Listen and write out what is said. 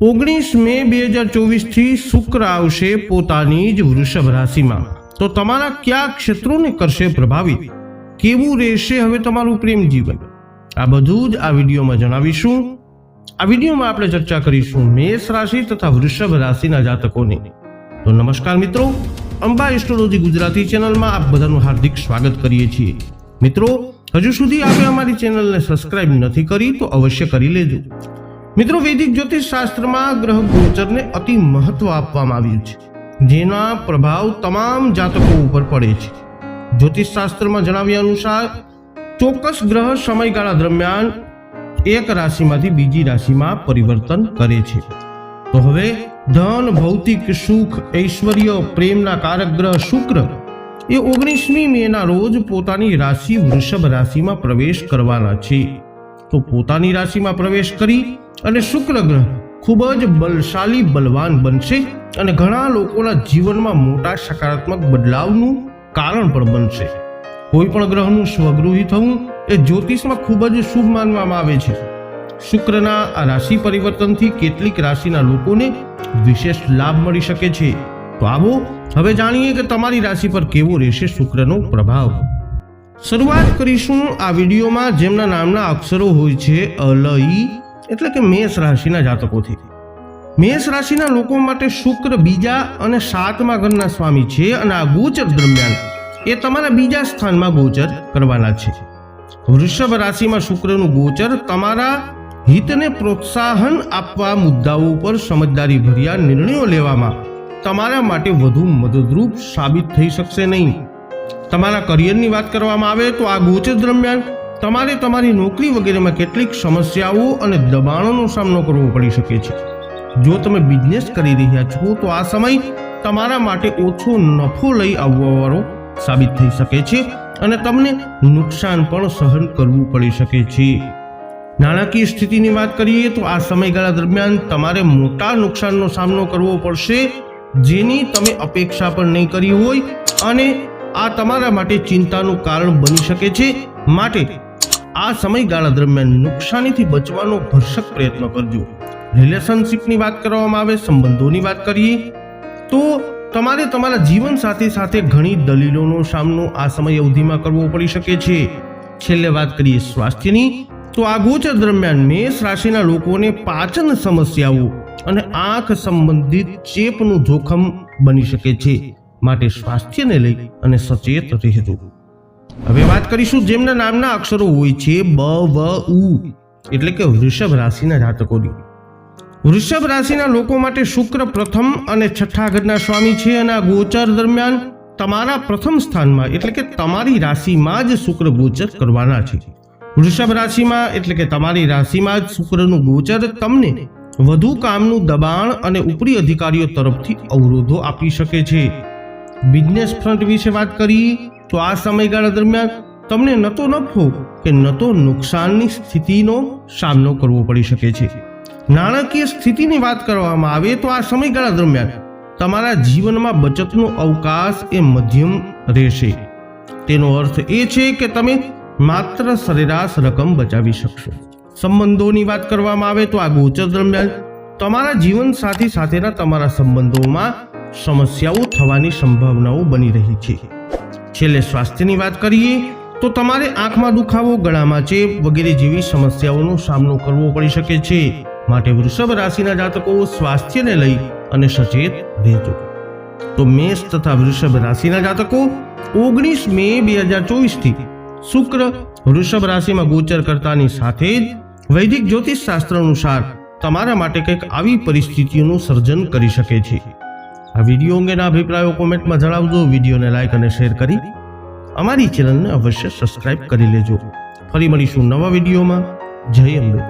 ઓગણીસ મે બે હજાર ચોવીસથી શુક્ર આવશે પોતાની જ વૃષભ રાશિમાં. તો તમારા કયા ક્ષેત્રોને કરશે પ્રભાવિત? કેવું રહેશે હવે તમારું પ્રેમ જીવન? આ બધું જ આ વિડીયોમાં જણાવીશું. આ વિડીયોમાં આપણે ચર્ચા કરીશું મેષ રાશિ તથા વૃષભ રાશિના જાતકોની. તો નમસ્કાર મિત્રો, અંબા એસ્ટ્રોલોજી ગુજરાતી ચેનલમાં આપ બધાનું હાર્દિક સ્વાગત કરીએ છીએ. મિત્રો, હજુ સુધી આપણે અમારી ચેનલને સબસ્ક્રાઇબ નથી કરી તો અવશ્ય કરી લેજો. મિત્રો વૈદિક જ્યોતિષ શાસ્ત્રમાં ગ્રહ ગોચરને અતિ મહત્વ આપવામાં આવ્યું છે. જેના પ્રભાવ તમામ જાતકો ઉપર પડે છે. જ્યોતિષ શાસ્ત્રમાં જણાવ્યા અનુસાર, ચોક્કસ ગ્રહ સમયગાળા દરમિયાન એક રાશિમાંથી બીજી રાશિમાં પરિવર્તન કરે છે. તો હવે ધન, ભૌતિક, સુખ, ઐશ્વર્ય, પ્રેમના કારક ગ્રહ શુક્ર એ ઓગણીસમી મેના રોજ પોતાની રાશિ વૃષભ રાશિમાં પ્રવેશ કરવાના છે. તો પોતાની રાશિમાં પ્રવેશ કરી અને શુક્ર ગ્રહ ખૂબ જ બલશાલી બલવાન બનશે અને ઘણા લોકોના જીવનમાં મોટા સકારાત્મક બદલાવનું કારણ પણ બનશે. કોઈ પણ ગ્રહનું સ્વગૃહી થવું એ જ્યોતિષમાં ખૂબ જ શુભ માનવામાં આવે છે. શુક્રના આ રાશિ પરિવર્તનથી કેટલીક રાશિના લોકોને વિશેષ લાભ મળી શકે છે. તો આવો, હવે જાણીએ કે તમારી રાશિ પર કેવો રહેશે શુક્રનો પ્રભાવ. શરૂઆત કરીશું આ વિડીયોમાં જેમના નામના અક્ષરો હોય છે અલઈ એટલે કે મેષ રાશિના જાતકોથી. મેષ રાશિના લોકો માટે શુક્ર બીજા અને સાતમા ઘરના સ્વામી છે અને આ ગોચર દરમિયાન એ તમારા બીજા સ્થાનમાં ગોચર કરવાના છે. વૃષભ રાશિમાં શુક્રનું ગોચર તમારા હિતને પ્રોત્સાહન આપવા મુદ્દાઓ ઉપર સમજદારી ભર્યા નિર્ણયો લેવામાં તમારા માટે વધુ મદદરૂપ સાબિત થઈ શકશે નહીં. તમારા કરિયરની વાત કરવામાં આવે તો આ ગોચર દરમિયાન તમારે તમારી નોકરી વગેરેમાં કેટલીક સમસ્યાઓ અને દબાણોનો સામનો કરવો પડી શકે છે. જો તમે બિઝનેસ કરી રહ્યા છો, તો આ સમય તમારા માટે ઓછો નફો લઈ આવવાવાળો સાબિત થઈ શકે છે અને તમને નુકસાન પણ સહન કરવું પડી શકે છે. નાણાકીય સ્થિતિની વાત કરીએ, તો આ સમયગાળા દરમિયાન તમારે મોટા નુકસાનનો સામનો કરવો પડશે, જેની તમે અપેક્ષા પણ નહીં કરી હોય અને આ તમારા માટે ચિંતાનું કારણ બની શકે છે. માટે આ સમયગાળા દરમિયાન નુકસાનીથી બચવાનો ભરસક પ્રયત્ન કરજો. રિલેશનશિપની વાત કરવામાં આવે, સંબંધોની વાત કરીએ, તો તમારે તમારા જીવન સાથે સાથે ઘણી દલીલોનો સામનો આ સમય અવધિમાં કરવો પડી શકે છે. છેલ્લે વાત કરીએ સ્વાસ્થ્યની, તો આ ગોચર દરમિયાન મેષ રાશિના લોકોને પાચન સમસ્યાઓ અને આંખ સંબંધિત ચેપનું જોખમ બની શકે છે. માટે સ્વાસ્થ્યને લઈ અને સચેત રહેજો. હવે વાત કરીશું જેમના નામના અક્ષરો હોય છે બ, વ, ઉ, એટલે કે વૃષભ રાશિના જાતકોની. વૃષભ રાશિના લોકો માટે શુક્ર પ્રથમ અને છઠ્ઠા ઘરના સ્વામી છે અને આ ગોચર દરમિયાન તમારા પ્રથમ સ્થાનમાં એટલે કે તમારી રાશિમાં જ શુક્ર ગોચર કરવાના છે. વૃષભ રાશિમાં એટલે કે તમારી રાશિમાં જ શુક્રનું ગોચર તમને વધુ કામનું દબાણ અને ઉપરી અધિકારીઓ તરફથી અવરોધો આપી શકે છે. બિઝનેસ ફ્રન્ટ વિશે વાત કરીએ તો આ સમયગાળા દરમિયાન તમને ન તો નફો કે ન તો નુકસાનની સ્થિતિનો સામનો કરવો પડી શકે છે. નાણાકીય સ્થિતિની વાત કરવામાં આવે તો આ સમયગાળા દરમિયાન તમારા જીવનમાં બચતનો અવકાશ એ મધ્યમ રહેશે. તેનો અર્થ એ છે કે તમે માત્ર સરેરાશ રકમ બચાવી શકશો. સંબંધોની વાત કરવામાં આવે તો આ ગોચર દરમિયાન તમારા જીવન સાથી સાથેના તમારા સંબંધોમાં સમસ્યાઓ થવાની સંભાવનાઓ બની રહી છે. છેલ્લે સ્વાસ્થ્યની વાત કરીએ, તો તમારે આંખમાં દુખાવો, ગળામાં ચેપ વગેરે જેવી સમસ્યાઓનો સામનો કરવો પડી શકે છે. માટે વૃષભ રાશિના જાતકો સ્વાસ્થ્યને લઈ અને સચેત રહેજો. તો મેષ તથા વૃષભ રાશિના જાતકો, ઓગણીસ મે બે હજાર ચોવીસથી શુક્ર વૃષભ રાશિમાં ગોચર કરતાની સાથે જ વૈદિક જ્યોતિષ શાસ્ત્ર અનુસાર તમારા માટે કંઈક આવી પરિસ્થિતિઓનું સર્જન કરી શકે છે. આ વીડિયો અંગેના અભિપ્રાયો કોમેન્ટમાં જણાવજો. વિડીયોને લાઇક અને શેર કરી અમારી ચેનલને અવશ્ય સબસ્ક્રાઇબ કરી લેજો. ફરી મળીશું નવા વિડીયોમાં. જય અંબે.